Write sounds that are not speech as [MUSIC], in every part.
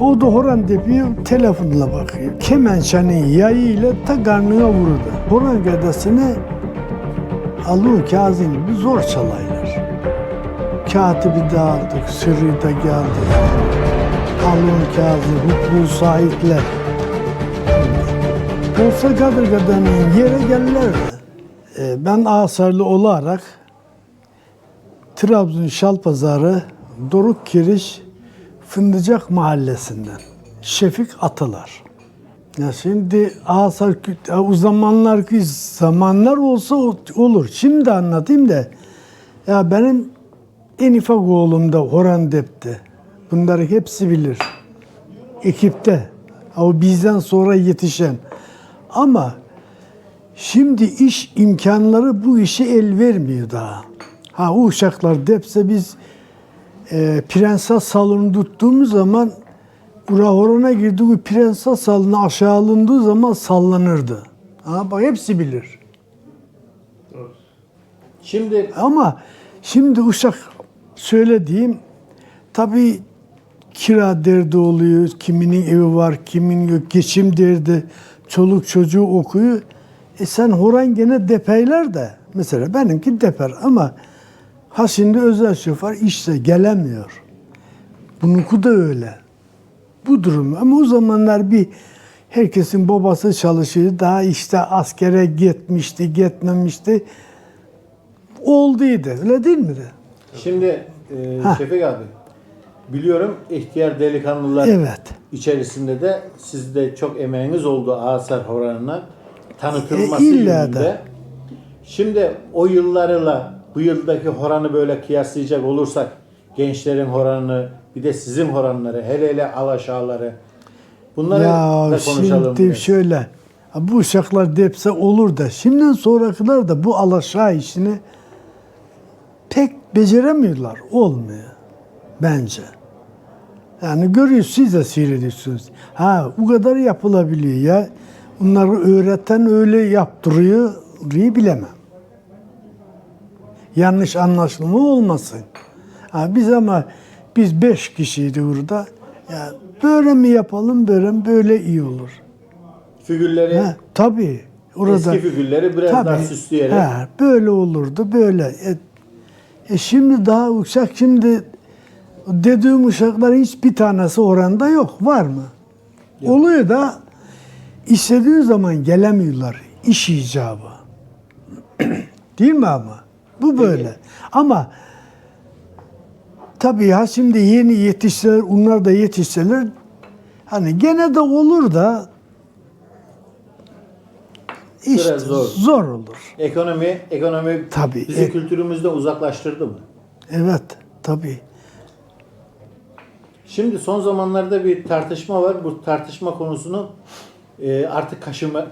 O da horan depiyor, telefonla bakıyor. Kemençenin yayıyla ta karnına vurdu. Horan gədəsini Alu Kazım gibi zor çalaylar. Katibi de aldık, sırrı da geldi. Alun Kazım, Huklu Saitler. Olsa Kadırga'danın yere gelirlerdi. Ee, Ben Asarlı olarak Trabzon Şalpazarı Doruk Kiriş Fındıcak Mahallesi'nden Şefik Atalar. Ya şimdi Asar o zamanlarki zamanlar olsa olur. Şimdi anlatayım da ya benim en ufak oğlum da Horandep'te. Bunları hepsi bilir. Ekipte. O bizden sonra yetişen. Ama Şimdi iş imkanları bu işe el vermiyor daha. Ha o uşaklar depse biz e, prenses salonu tuttuğumuz zaman ura horona girdiği prenses salonu aşağı alındığı zaman sallanırdı. Ha bak hepsi bilir. Şimdi Ama şimdi uşak söylediğim tabii kira derdi oluyor. Kiminin evi var, kimin yok. Geçim derdi. Çoluk çocuğu okuyor. E sen horan gene depeyler de. Mesela benimki deper ama ha şimdi özel şoför işte gelemiyor. Bununki da öyle. Bu durum. Ama o zamanlar bir herkesin babası çalışıyordu. Daha işte askere gitmişti, gitmemişti. Olduydu. Öyle değil mi de? şimdi e, Ha. Şefik abi biliyorum ihtiyar delikanlılar Evet. içerisinde de sizde çok emeğiniz oldu Asar Horan'ına tanıtılması E, illa yönünde. da. Şimdi o yıllarıyla bu yıldaki Horan'ı böyle kıyaslayacak olursak gençlerin Horan'ı bir de sizin Horan'ları hele hele alaşağıları bunları Ya da konuşalım. şimdi biraz. şöyle. Bu uşaklar depse olur da şimdiden sonrakiler de bu alaşağı işini pek beceremiyorlar. Olmuyor. Bence. Yani görüyorsunuz siz de seyrediyorsunuz. Ha bu kadar yapılabiliyor ya. Bunları öğreten öyle yaptırıyor diye bilemem. Yanlış anlaşılma olmasın. Ha, biz ama biz beş kişiydi burada. Ya böyle mi yapalım böyle mi böyle iyi olur. Figürleri Ha, tabii. Orada, eski figürleri biraz daha süsleyerek Ha, böyle olurdu böyle. E, e şimdi daha uşak şimdi dediğim uşaklar hiçbir tanesi oranda yok. Var mı? Oluyor da istediği zaman gelemiyorlar. İş icabı. [CLEARS THROAT] Değil mi ama? Bu böyle. Ama tabii ha şimdi yeni yetişseler, onlar da yetişseler hani gene de olur da işte Biraz zor. zor olur. Ekonomi, ekonomi Tabii. bizi E- kültürümüzden uzaklaştırdı mı? Evet, tabii. Şimdi son zamanlarda bir tartışma var. Bu tartışma konusunu e, artık kaşıma,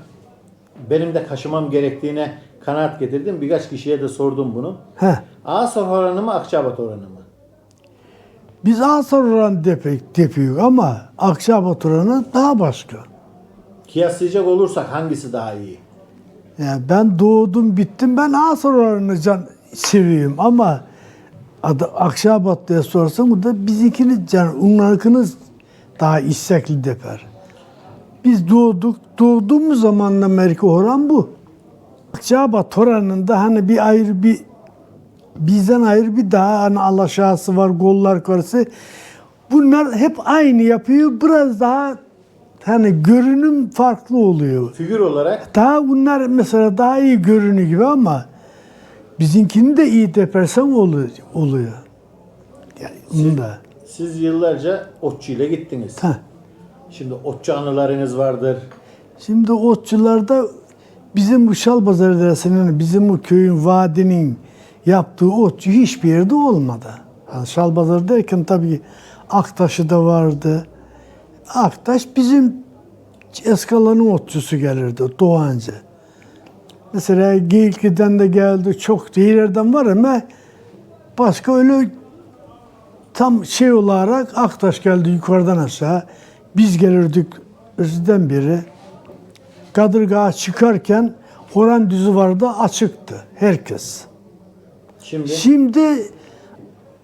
benim de kaşımam gerektiğine kanaat getirdim. Birkaç kişiye de sordum bunu. Heh. Asaf oranı mı, Akçabat oranı mı? Biz Asar oran depek depiyor ama Akçabat oranı daha başka. Kıyaslayacak olursak hangisi daha iyi? Yani ben doğdum bittim ben Asar oranını can seviyorum ama adı Akçabat diye sorsan o da bizimkini can onlarkınız daha istekli deper. Biz doğduk, doğduğumuz zamanla Amerika oran bu. Akçabat oranında hani bir ayrı bir bizden ayrı bir daha hani alaşağısı var, gollar karısı. Bunlar hep aynı yapıyor. Biraz daha hani görünüm farklı oluyor. Figür olarak Daha bunlar mesela daha iyi görünüyor gibi ama bizimkini de iyi depersen oluyor. Yani bunu da. siz yıllarca otçu ile gittiniz. Ha. Şimdi otçu anılarınız vardır. Şimdi otçularda bizim bu Şalpazarı Deresi'nin, bizim bu köyün vadinin yaptığı otçu hiçbir yerde olmadı. Yani Şalpazarı derken tabii Aktaş'ı da vardı. Aktaş bizim Eskalan'ın otçusu gelirdi, Doğancı. Mesela Geyikli'den de geldi, çok yerlerden var ama başka öyle tam şey olarak Aktaş geldi yukarıdan aşağı. Biz gelirdik önceden beri. Kadırgağa çıkarken Horan düzü vardı açıktı herkes. Şimdi Şimdi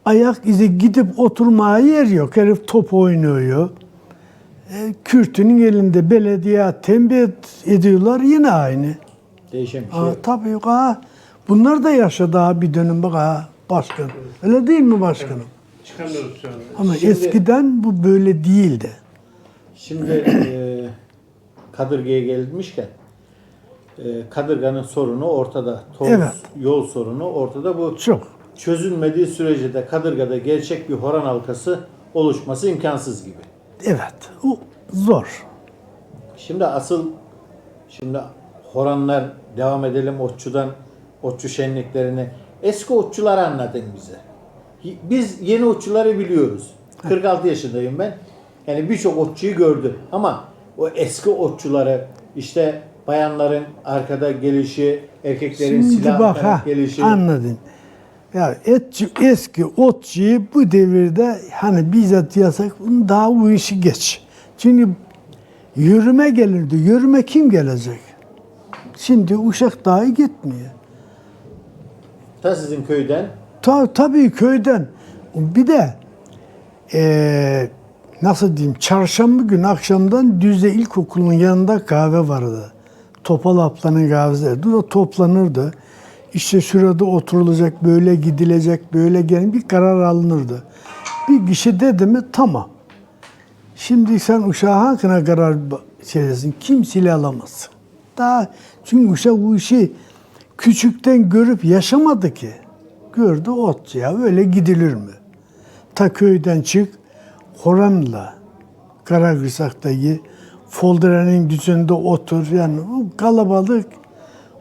ayak izi gidip oturmaya yer yok. Herif top oynuyor. E, Kürtünün elinde belediye tembih ediyorlar yine aynı. Değişen bir şey Aa, tabii yok ha. Bunlar da yaşadı ha bir dönem bak ha başkan. Öyle değil mi başkanım? Çıkamıyoruz şu anda. Ama Şimdi- eskiden bu böyle değildi. Şimdi [CLEARS THROAT] e, Kadırga'ya gelmişken e, Kadırga'nın sorunu ortada. Toz, Evet. Yol sorunu ortada. Bu Çok. çözülmediği sürece de Kadırga'da gerçek bir horan halkası oluşması imkansız gibi. Evet. O zor. Şimdi asıl şimdi horanlar devam edelim otçudan otçu şenliklerini. Eski otçuları anlatın bize. Biz yeni otçuları biliyoruz. 46 yaşındayım ben. Yani birçok otçuyu gördüm. Ama o eski otçuları işte bayanların arkada gelişi, erkeklerin Şimdi silah bak ha gelişi. anladın. Ya etçi, eski otçuyu bu devirde hani bizzat yasak bunun daha bu işi geç. Çünkü yürüme gelirdi. Yürüme kim gelecek? Şimdi uşak dahi gitmiyor. Ta sizin köyden Ta, tabii köyden. Bir de eee, nasıl diyeyim çarşamba günü akşamdan Düzce İlkokulu'nun yanında kahve vardı. Topal Aplan'ın kahvesi. O toplanırdı. İşte şurada oturulacak, böyle gidilecek, böyle gelin bir karar alınırdı. Bir kişi dedi mi tamam. Şimdi sen uşağa hakkına karar şeylesin. Kimseyle alamazsın. Daha çünkü uşak bu işi küçükten görüp yaşamadı ki. Gördü ot ya böyle gidilir mi? Ta köyden çık Horan'la Karagısak'taki Foldere'nin düzeninde otur. Yani o kalabalık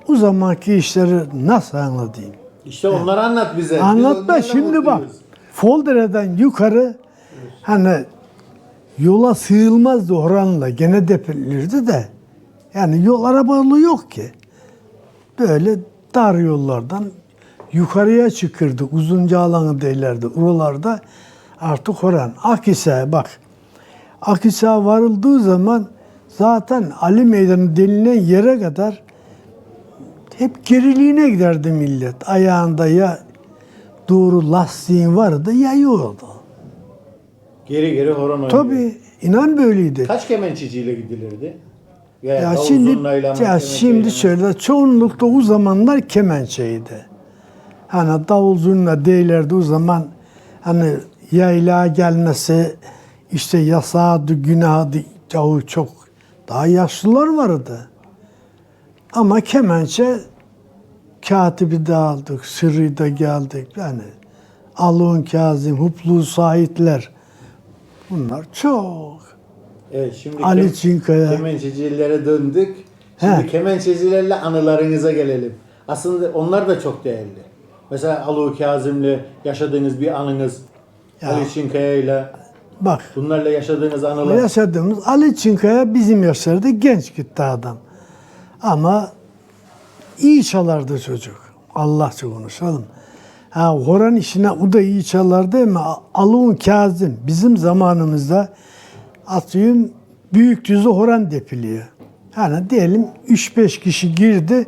o zamanki işleri nasıl anlatayım? işte onları anlat bize. Biz Anlatma şimdi bak. Foldere'den yukarı hani yola sığılmazdı oranla gene depelirdi de yani yol arabalı yok ki. Böyle dar yollardan yukarıya çıkırdı. Uzunca alanı derlerdi. Oralarda artık oran. Akhisar bak. Akhisar varıldığı zaman zaten Ali Meydanı denilen yere kadar hep geriliğine giderdi millet. Ayağında ya doğru lastiğin vardı ya yoktu. Geri geri horon oynuyor. Tabii inan böyleydi. Kaç kemençeciyle gidilirdi? Ya, Ya şimdi ya şimdi şöyle çoğunlukla o zamanlar kemençeydi. Hani davul zurna değillerdi o zaman hani yaylağa gelmesi işte yasağı günahı yahu çok daha yaşlılar vardı. Ama kemençe katibi de aldık, sırrı da geldik. Yani Alun Kazım, Huplu Saitler bunlar çok. Evet, şimdi Ali Çinkaya. kemençecilere döndük. Şimdi He. kemençecilerle anılarınıza gelelim. Aslında onlar da çok değerli. Mesela Alu Kazım'la yaşadığınız bir anınız, Ali Çinkaya'yla Bak bunlarla yaşadığınız anılar. Yaşadığımız Ali Çinkaya bizim yaşlarda genç gitti adam. Ama iyi çalardı çocuk. Allahça konuşalım. Ha, horan işine o da iyi çalardı ama Alun Kazım bizim zamanımızda atıyorum büyük düzü horan depiliyor. Hani diyelim 3-5 kişi girdi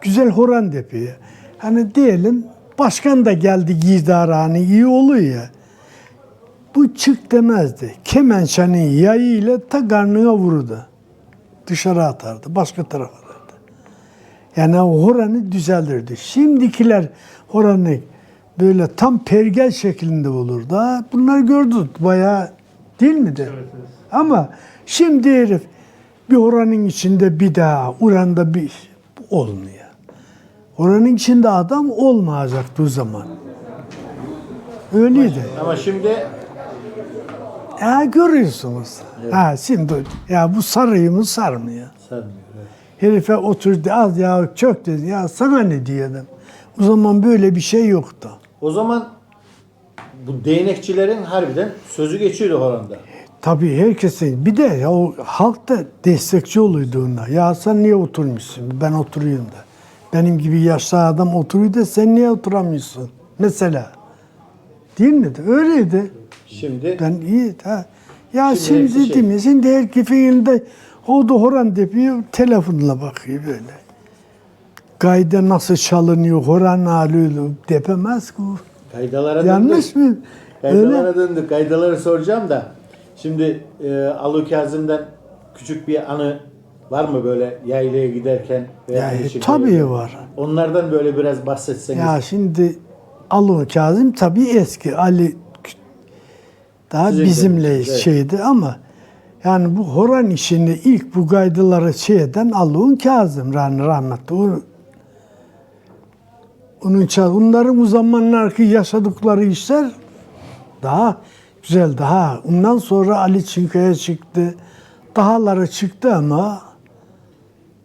güzel horan depiyor. Hani diyelim başkan da geldi girdi hani iyi oluyor ya. Bu çık demezdi. Kemençenin yayıyla ta karnına vururdu. Dışarı atardı. Başka tarafa atardı. Yani horanı düzeldirdi. Şimdikiler horanı böyle tam pergel şeklinde olurdu. Ha, Bunları gördük bayağı değil mi de? Evet, evet. Ama şimdi herif bir oranın içinde bir daha, oranda bir olmuyor. Oranın içinde adam olmayacaktı o zaman. Öyleydi. Ama şimdi Ya görüyorsunuz. Ha şimdi ya bu sarıyor mu sarmıyor. sarmıyor. evet. Herife oturdu az ya çok dedi. Ya sana ne diyelim. O zaman böyle bir şey yoktu. O zaman bu değnekçilerin harbiden sözü geçiyordu horanda. Tabii herkesin bir de ya o halk da destekçi oluyordu ona. Ya sen niye oturmuşsun? Ben oturuyorum da. Benim gibi yaşlı adam oturuyor da sen niye oturamıyorsun? Mesela. Değil mi? Öyleydi. Şimdi Ben iyi ha. Ya Şimdi şimdi, şey. herkesin elinde hodu horan depiyor, telefonla bakıyor böyle. Gayda nasıl çalınıyor, horan alıyor, depemez ki. kaydalara döndük. Yanlış mı? Öyle. Kaydalara döndük. Kaydaları soracağım da. Şimdi e, Alu Kazım'dan küçük bir anı var mı böyle yaylaya giderken veya Ya, tabii giderken? var. Onlardan böyle biraz bahsetseniz. Ya şimdi Ali Kazım tabii eski. Ali daha Sizin bizimle döneminiz, evet. şeydi ama yani bu horan işini ilk bu gaydıları şey eden Ali Kazım yani rahmetli. O, onun onların o zamanlarki yaşadıkları işler daha güzel daha. Ondan sonra Ali Çinkaya çıktı. Dahaları çıktı ama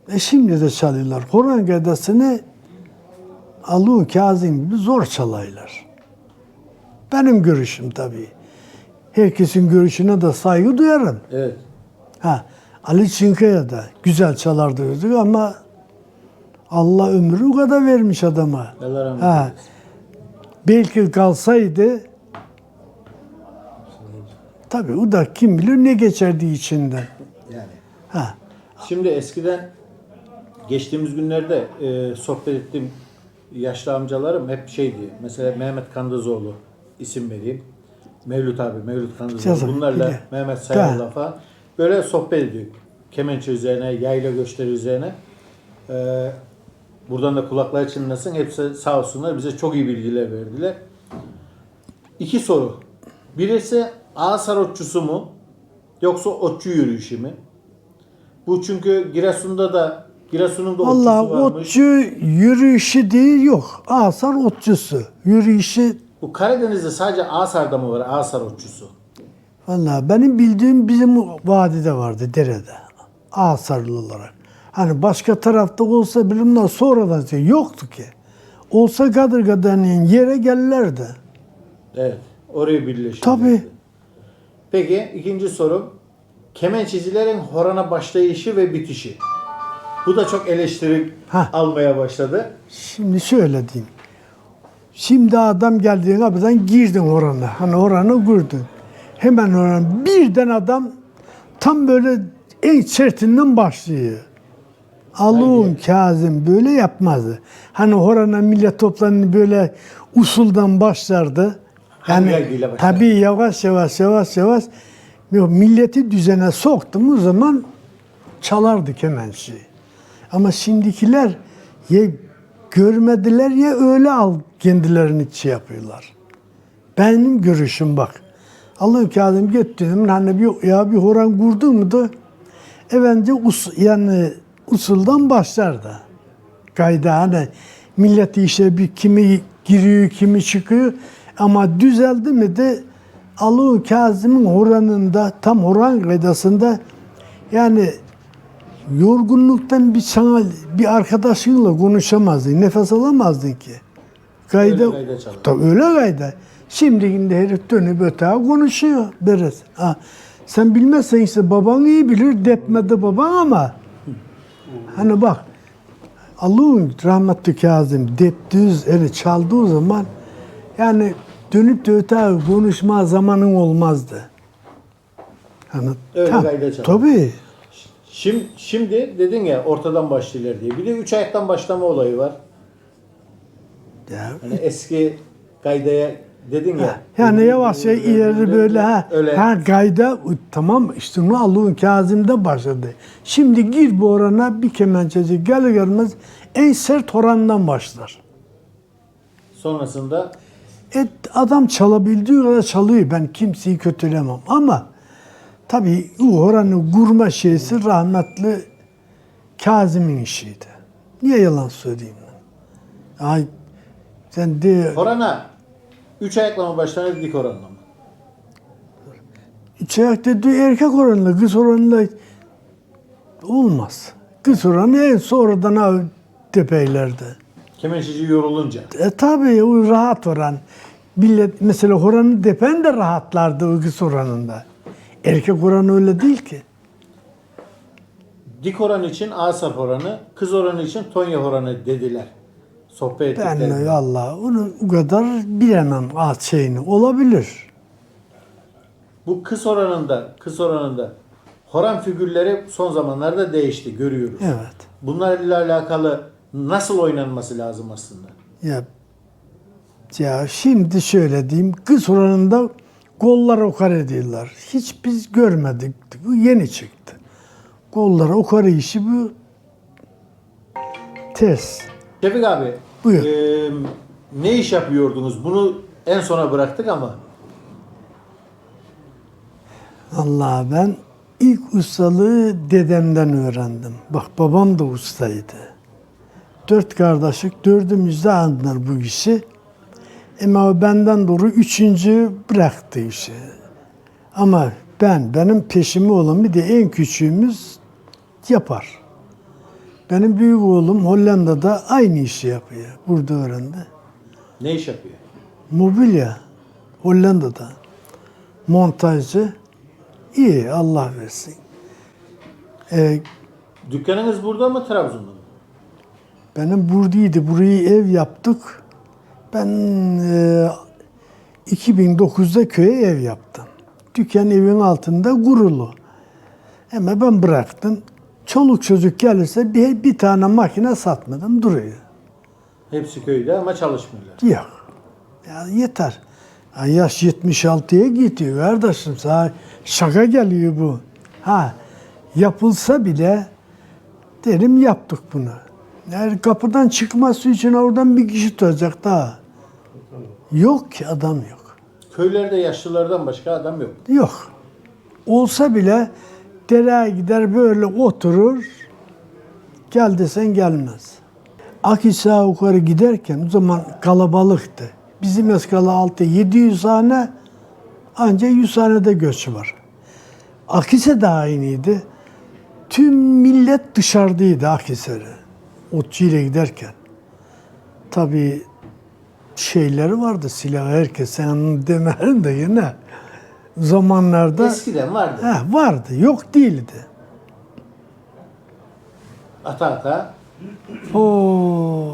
e şimdi de çalıyorlar. Horan gaydasını Alu Kazım gibi zor çalaylar. Benim görüşüm tabii. Herkesin görüşüne de saygı duyarım. Evet. Ha, Ali Çinkaya da güzel çalardı dedik ama Allah ömrü o kadar vermiş adama. Allah rahmet Ha, belki kalsaydı tabii o da kim bilir ne geçerdi içinden. Yani. Ha, Şimdi eskiden geçtiğimiz günlerde e, sohbet ettiğim yaşlı amcalarım hep şeydi. Mesela Mehmet Kandızoğlu isim vereyim. Mevlüt abi, Mevlüt Kandızoğlu. Bunlarla bile. Mehmet Sayar'la falan böyle sohbet ediyor. Kemençe üzerine, yayla gösteri üzerine. E, buradan da kulakları çınlasın. Hepsi sağ olsunlar bize çok iyi bilgiler verdiler. İki soru. Birisi Ağasar otçusu mu? Yoksa otçu yürüyüşü mü? Bu çünkü Giresun'da da Giresun'un da otçusu Vallahi varmış. otçu yürüyüşü değil yok. Asar otçusu. Yürüyüşü Bu Karadeniz'de sadece Ağasar'da mı var Ağasar otçusu? Vallahi benim bildiğim bizim vadide vardı derede. Asarlı olarak. Hani başka tarafta olsa bilimler sonradan şey yoktu ki. Olsa Kadırga'dan yere gelirlerdi. Evet. Oraya birleşiyor. Tabii. Peki ikinci sorum. Kemençecilerin horana başlayışı ve bitişi. Bu da çok eleştiri Hah. almaya başladı. Şimdi şöyle diyeyim. Şimdi adam geldiğin kapıdan girdin orana. Hani oranı girdin. Hemen oran birden adam tam böyle en sertinden başlıyor. Allah'ın Kazım böyle yapmazdı. Hani horana millet toplanır böyle usuldan başlardı. Yani tabii yavaş yavaş yavaş yavaş milleti düzene soktum o zaman çalardı kemençeyi. Ama şimdikiler ya görmediler ya öyle al kendilerini şey yapıyorlar. Benim görüşüm bak. Kağıdım gittim hani bir, ya bir horan kurdun mu da evvence us, yani usuldan başlar da. Kayda hani millet işte bir kimi giriyor kimi çıkıyor ama düzeldi mi de Allah'ın Kazım'ın horanında tam horan kaydasında yani yorgunluktan bir sana bir arkadaşınla konuşamazdın, nefes alamazdın ki. Kayda, Öyle kayda. Tabii öyle kayda. Şimdikinde herif dönüp öte konuşuyor biraz. Ha, sen bilmezsen işte baban iyi bilir, depmedi baban ama hani bak Allah'ın rahmetli Kazım deptüz eli çaldığı zaman yani dönüp de öte konuşma zamanın olmazdı. Hani, Öyle tam-. Tabii. Şimdi, şimdi dedin ya ortadan başlıyorlar diye. Bir de üç ayaktan başlama olayı var. Ya, Hani eski kaydaya dedin ya. Yani yavaşça ileri böyle ha, Öyle. ha gayda tamam işte onu Allah'ın Kazım'da başladı. Şimdi gir bu orana bir kemençeci gelir gelmez en sert orandan başlar. Sonrasında Et adam çalabildiği kadar çalıyor. Ben kimseyi kötülemem ama tabii bu oranı kurma şeysi rahmetli Kazım'ın işiydi. Niye yalan söyleyeyim? Ay sen de Korana üç ayakla mı başlanır dik oranla mı? İçerik dediği erkek oranla kız oranla olmaz. Kız oranı en sonradan av tepeylerde. Kemençeci yorulunca. E tabi o rahat oran. Millet mesela oranı depen de rahatlardı o kız oranında. Erkek oranı öyle değil ki. Dik oran için asap oranı, kız oranı için Tonya oranı dediler. Sohbet Ben ettiklerinde. de Allah onu o kadar bilemem alt şeyini. Olabilir. Bu kız oranında, kız oranında horan figürleri son zamanlarda değişti, görüyoruz. Evet. Bunlarla alakalı nasıl oynanması lazım aslında? Ya ya şimdi şöyle diyeyim. Kız oranında Gollar okar ediyorlar. Hiç biz görmedik. Bu yeni çıktı. Gollar okar işi bu ters. Şefik abi, Buyur. e, ne iş yapıyordunuz? Bunu en sona bıraktık ama Allah ben ilk ustalığı dedemden öğrendim. Bak babam da ustaydı. Dört kardeşlik dördümüz de aldılar bu işi. Ama benden doğru üçüncü bıraktı işi. Ama ben, benim peşimi olan bir de en küçüğümüz yapar. Benim büyük oğlum Hollanda'da aynı işi yapıyor. Burada öğrendi. ne iş yapıyor? Mobilya Hollanda'da. Montajcı. iyi Allah versin. Ee, Dükkanınız burada mı Trabzon'da mı? benim buradaydı. Burayı ev yaptık. Ben e, 2009'da köye ev yaptım. Dükkan evin altında kurulu. Ama ben bıraktım. Çoluk çocuk gelirse bir, bir tane makine satmadım duruyor. Hepsi köyde ama çalışmıyorlar. Yok. Ya yeter. Ya yaş 76'ya gidiyor kardeşim. Sana şaka geliyor bu. Ha yapılsa bile derim yaptık bunu. Yani kapıdan çıkması için oradan bir kişi tutacak daha. Yok ki adam yok. Köylerde yaşlılardan başka adam yok. Yok. Olsa bile dereye gider böyle oturur. Gel desen gelmez. Akhisar'a yukarı giderken o zaman kalabalıktı. Bizim eskala altı 700 hane ancak 100 hanede göç var. Akhisar da aynıydı. Tüm millet dışarıdaydı Akhisar'ı. Otçu ile giderken. Tabii şeyleri vardı silah herkes sen demerim de yine zamanlarda Eskiden vardı. he, vardı yok değildi. Ata ata. Oo.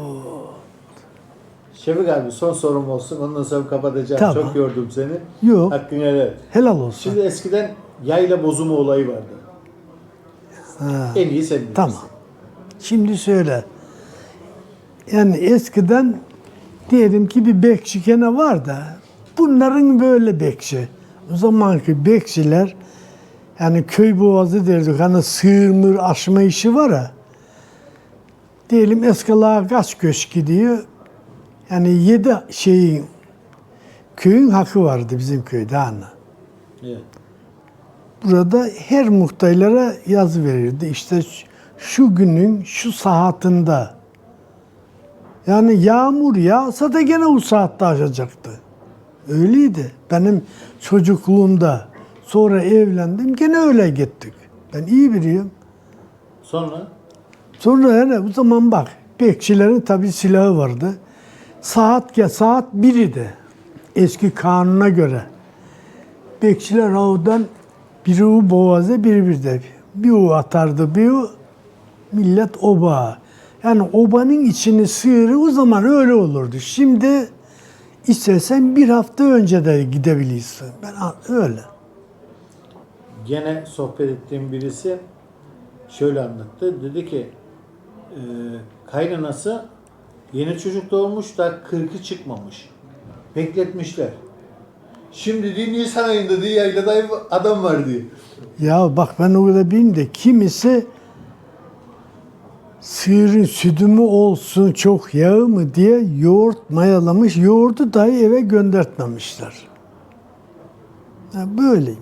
Şefik abi son sorum olsun. Ondan sonra kapatacağım. Tamam. Çok gördüm seni. Yok. Hakkını helal. Helal olsun. Şimdi eskiden yayla bozuma olayı vardı. Ha, En iyi sen bilirsin. tamam. Şimdi söyle. Yani eskiden diyelim ki bir bekçi gene var da bunların böyle bekçi. O zamanki bekçiler yani köy boğazı derdik hani sığırmır aşma işi var ya. Diyelim eskalığa kaç göç gidiyor. Yani yedi şeyin köyün hakkı vardı bizim köyde hani. Evet. Burada her muhtaylara yazı verirdi. İşte şu- günün şu saatinde. Yani yağmur yağsa da gene o saatte açacaktı. Öyleydi. Benim çocukluğumda sonra evlendim gene öyle gittik. Ben iyi biliyorum. Sonra Sonra yani o zaman bak bekçilerin tabi silahı vardı. Saat ya saat biriydi. Eski kanuna göre. Bekçiler avdan biri o boğaza biri bir de. Bir o atardı bir o millet oba. Yani obanın içini sıyırı o zaman öyle olurdu. Şimdi istesen bir hafta önce de gidebilirsin. Ben öyle. gene sohbet ettiğim birisi şöyle anlattı. Dedi ki e, kaynanası yeni çocuk doğmuş da kırkı çıkmamış. Bekletmişler. Şimdi diyor Nisan ayında diyor yaylada adam var diyor. Ya bak ben o kadar bileyim de kimisi sığırın sütü mü olsun çok yağı mı diye yoğurt mayalamış. Yoğurdu dahi eve göndertmemişler. Ya böyleyim.